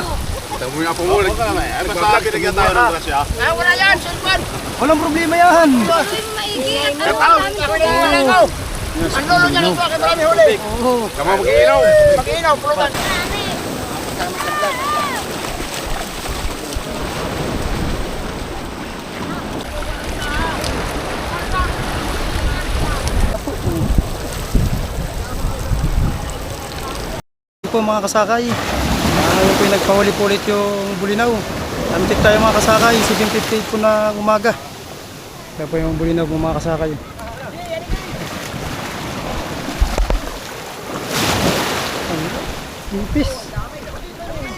Kita mo yung apo mo. Basta binigyan tayo ng grasya. Ah, wala yan, cellphone. Walang problema yan. Ang lolo niya lang ito, aking marami huli. Kama mag-iinaw. Mag-iinaw, pulutan. Po mga kasakay. Yung po yung nagpahuli-pulit yung bulinaw. Antik tayo mga kasakay. 7.58 po na umaga. Kaya po yung bulinaw po mga kasakay. Nipis.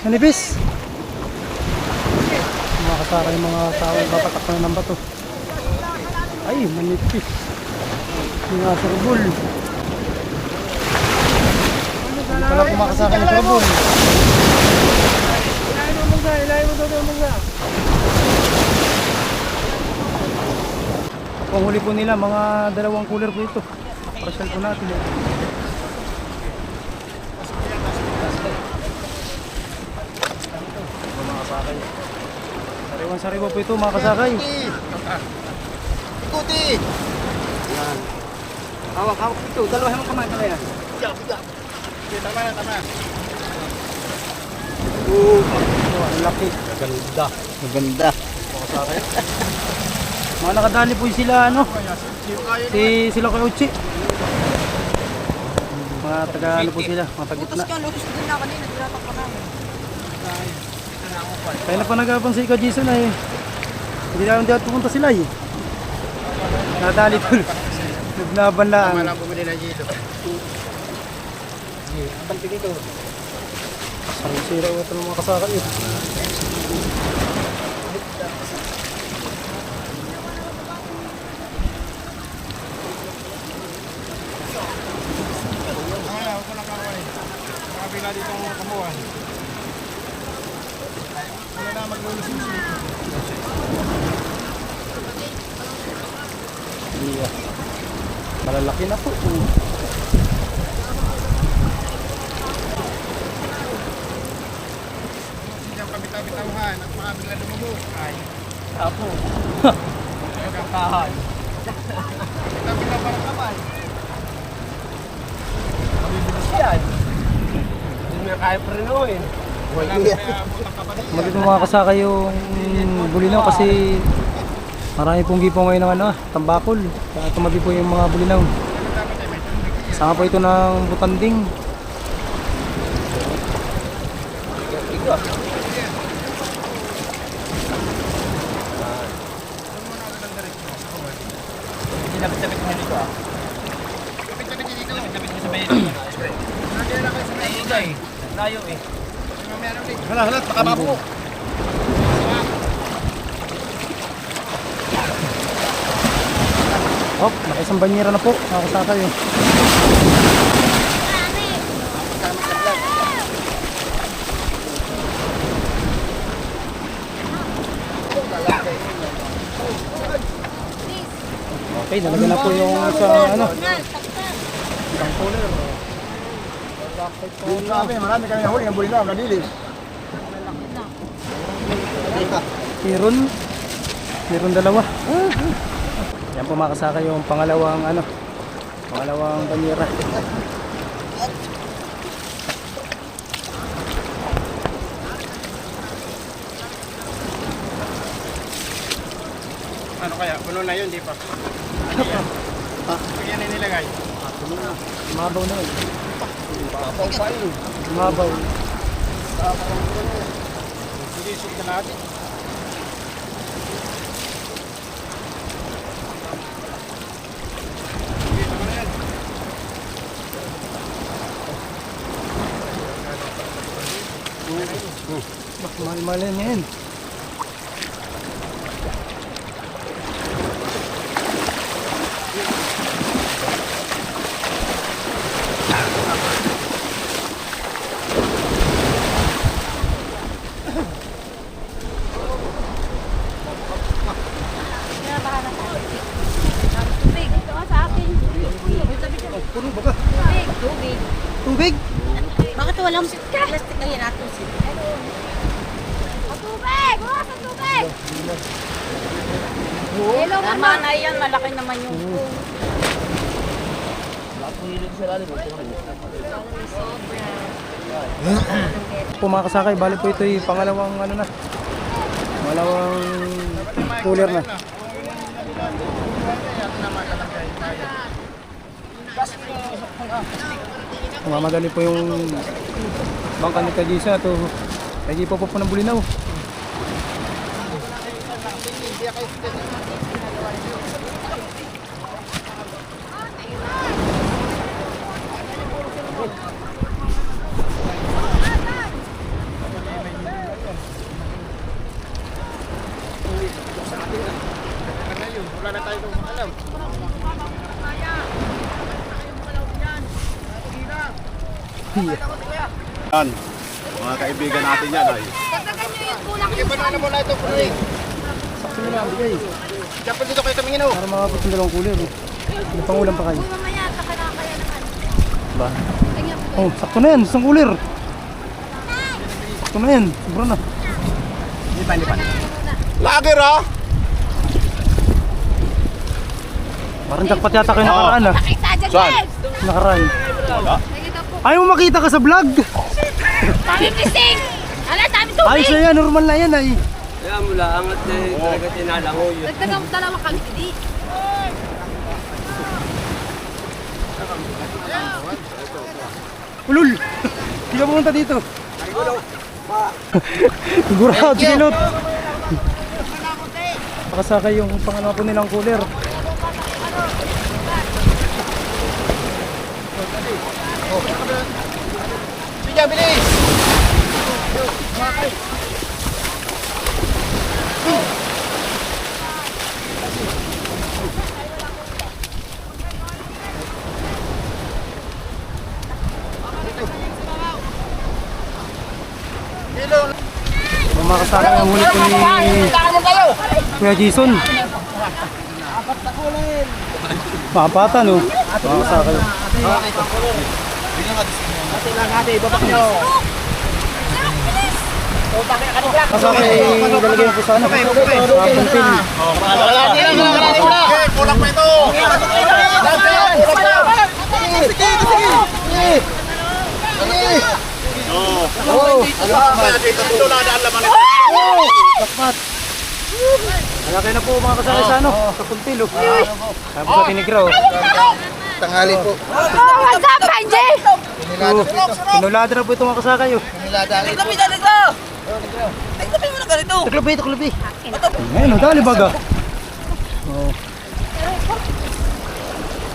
Manipis. Mga kasakay mga tao papatak na ng bato. Ay, manipis. Yung asurbol. Hindi pala kumakasakay ng turbol. Ang huli po nila, mga dalawang cooler po ito. Parasal po natin. Eh. Mga kasakay. Sariwan sariwa po ito mga kasakay. Ikuti. Hawak, hawak ito. Dalawa mo kamay ka yan. Tama na, tama. Oo. Oh, ang laki. Maganda. Maganda. Mga nakadali po sila ano. Si sila kay Uchi. Mga taga ano po sila, mga taga gitna. lutos din na kanina, tinatak pa namin. Kaya na pa nagapang si Ika Jason ay hindi na hindi pupunta sila eh. Nadali po. Naglaban lang. Tama lang bumili ng dito. Ang sira ko ito ng mga kasaka kakaway. Makabila dito ang kamuhan. Wala na maglulusin dito. Iya. Malalaki na po. Oh. Ang pabitaw-bitawhan at makabila lumubog. Ay, Apo. kakahay. Bitaw-bitaw parang kamay. Yan. Hindi mo kaya pa rin eh. Wala na kaya butang kapatid. Magiging mga kasaka yung bulinaw kasi marami pong gipo ngayon ng ano, tambakol. Kaya tumabi po yung mga bulinaw. Sama po ito ng butanding. Sinabit-sabit mo dito ah. Kapit-kapit dito. Na. Nandiyan na kayo sa Ay, igay. Layo. Mamaya natin. Hala, hala, baka mabuo. Oh, nakisang banyera na po. Mga kasaka yun. Okay, nalagyan na po yung sa ano. Isang cooler. Yung sabi, marami kami nahuli ng bulinaw, nadilis. Meron. Meron dalawa. Yan po mga kasaka yung pangalawang ano. Pangalawang banyera. Ano kaya? Puno na yun, di pa. Ano yan? Bigyan na nilagay. Mabaw na yun. Papaw pa yun. Mabaw. Hindi sub na natin. Yan. Mahal-mahal yan yan. Tubig. Ito sa akin. Puno ba ka? Tubig. Tubig. Tubig? Bakit walang plastic kayo natin? Hello, Tama na yan, malaki naman yung kung. Po mga kasakay, bali po ito yung pangalawang ano na. Pangalawang cooler na. Mamadali po yung bangka ni Kagisa to. Lagi po po po ng bulinaw. Yan. Mga kaibigan natin yan ay. Dagdagan nyo yung kulang yung Ano mo na ito, pre? Sakto na lang, bigay. Diyan pa dito kayo tumingin, oh. Para makapot yung dalawang. Eh. May pangulam pa kayo. Mamaya, saka na kaya naman. Ba? Oh, sakto na yan, isang cooler. Sakto na yan, sobra na. Lager ah! Parang jackpot yata kayo nakaraan ah. Nakita dyan, Saan? Nakaraan. Po. Ayaw mo makita ka sa vlog. Dami pising! Ala, dami Ayos tubig! na yan, normal na yan ay. Kaya mula angat eh, talaga tinalango yun. Dagdagan mo dalawa kang hindi. Ulul! Hindi ka pumunta dito. Sigurado, kinot. Pakasakay yung pangalawa po nilang cooler. Sige, bilis! Yung mga kasakay ang huli po ni Kuya Jason. Mapatan oh. Mga kasakay. Kasakay, lalagay mo po sana. Sa puntin. Okay, kulang pa ito! Oo. Ano ba dito? Dito na daan laman ito. Lakpat. Lalagay na po mga kasakay sa ano. Sa puntil oh. Tapos sa tinigraw. Tanghali po. Oh, what's up, Angie? Pinulada na po itong mga kasakay oh. Tignabi, tignabi! Tignabi mo na ganito! Tuklabi. Ayun, oh, dali baga.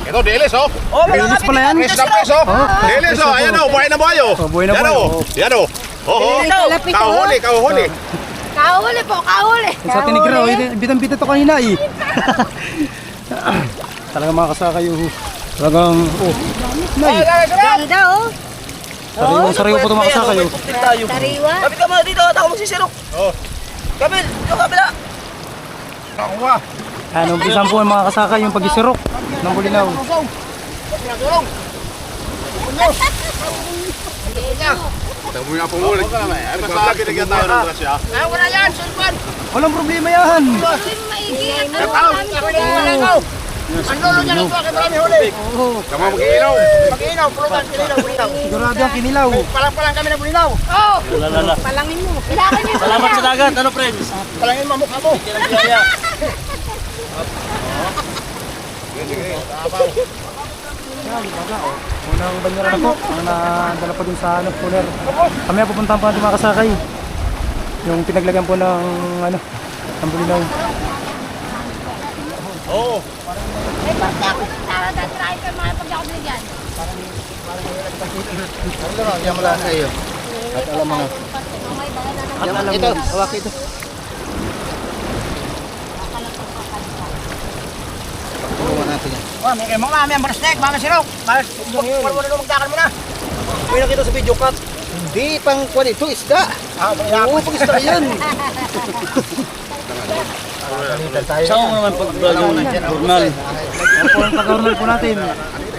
Ito, dilis oh. Oh, Bilis pala yan. Press na press oh. Dilis oh. Ayan oh, buhay na buhay oh. Oh, buhay na Yan buhay, oh. oh. Yan oh. Oo. Lapit ako. Kauhuli, kauhuli. Kahuli po, kahuli. Sa tinigraw, eh, bitang-bita to kanina eh. Talaga mga kasakay oh. Talagang, oh. Nay, Ganda, oh. sariwang sariwa po oh. tayo. Sariwa. Kapit ka muna dito, at ako magsisirok. Oh. Kapit, yung kabila. Nakuha. Ano, umpisan po yung mga kasakay yung pagisirok ng bulinaw. Tamo nga pumuli. Ay, basta lagi nagyan tayo ng grasya. Walang problema yan. Hindi maigi. Ang Tao. Ang lolo niya lang po, kaya marami huli. Tama mag-iinaw. Mag-inaw, pulutan, kinilaw, bulinaw. Sigurado yan kinilaw. Palang-palang kami na bulinaw. Oh, palangin mo. Salamat sa dagat, ano friends? Palangin mo mukha mo. Unang banyera na po. Ang nadala po dun sa ano, cooler. Kami pupuntahan po natin mga kasakay. Yung pinaglagyan po ng ano, ng bulinaw. Oo. Eh, basta ako tara na try ka mga pag ako binigyan. Yan mo lang sa iyo. Mamay, baka na naman. At alam Ito, mo, hawak ito. Tulungan natin yan. Oh, may mga may barastek, mga sirok. Mo na magdakal mo na. May nakita sa video cut. Hindi pang kwan ito, isda. Ah, Oo, pag isda yan. Saan mo naman pag normal? Yan po ang natin.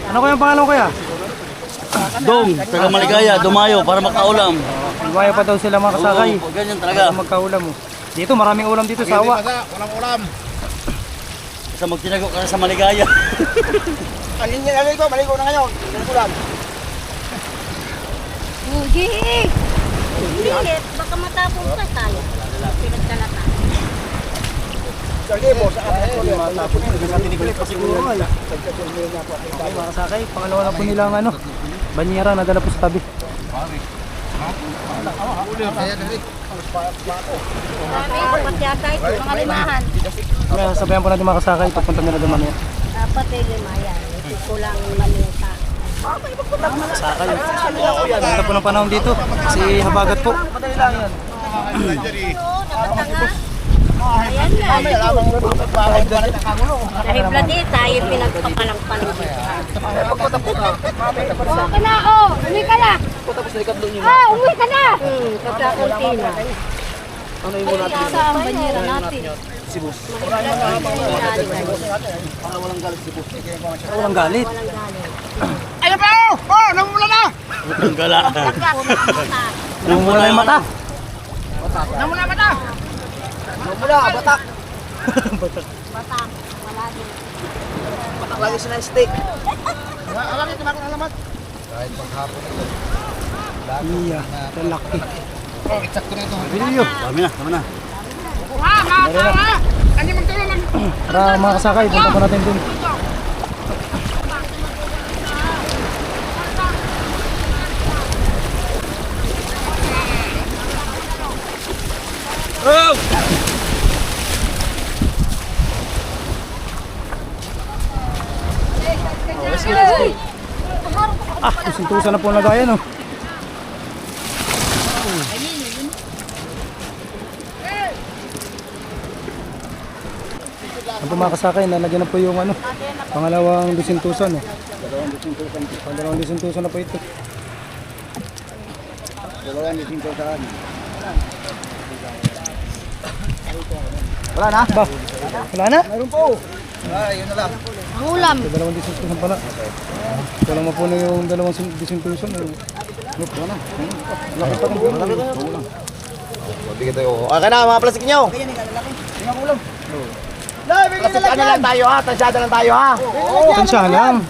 Ano kaya ang pangalan ko kaya? Dong, taga Maligaya, dumayo para makaulam. Iwaya pa daw sila mga kasakay. Oo, ganyan talaga. Para magkaulam mo. Dito, maraming ulam dito sa awa. Walang ulam. Sa magtinago ka sa maligaya. Alin yan, alin ko, maligo na ngayon. Ko lang. Hindi. Hindi. Baka matapong ka tayo. Pinagkalatan. Sige, boss. Ako Okay, mga kasakay, pangalawa na po nila ang ano, banyera na dala po sa tabi. Marami. Dapat yata ito. Mga limahan. Kaya sabayan po natin mga kasakay, pagpunta nila doon mamaya. Dapat ay lima yan. Ito kulang manita. Kasakay. Ganda po ng panahon dito, kasi habagat po. Ayan nga. Dahil bladi tayo pinagpapalampalan dito. Okay na ako. Umuwi ka na. Ah, umuwi ka na. Hmm, kapla-kunti na. Ano yung muna natin? Sa ang banyera natin. Sibus. Walang galit. Walang galit. Ayun pa, oh! Oh, namumula na! Gala. Namumula yung mata. Namumula ba na? Namumula, batak. Batak. Wala din. Batak lagi sila ng steak. Alam niyo, tumakot na naman. Iya, lalaki. Oh, eksakto na ito. Bilyo. Dami na, dami na. Tara mga kasakay, punta po natin dun. Ah, kusintusan na po na gaya no. Ang po mga kasakay, nalagyan na po yung ano, pangalawang dusintusan. Oh. Dalawang dusintusan. Pangalawang dusintusan na po ito. Wala na? Ba, wala na? Meron po. Ah, yun na lang. Ang ulam. Dalawang dusintusan pala. Walang mapuno yung dalawang sin- dusintusan. Eh. Look, wala na. Laki pa rin. Malaki na. Okay na, mga plastic nyo. Kaya nila, lalaki. Tingnan ko lang. Plastic ano lang tayo ha, tansyadan lang tayo ha. Tansya lang.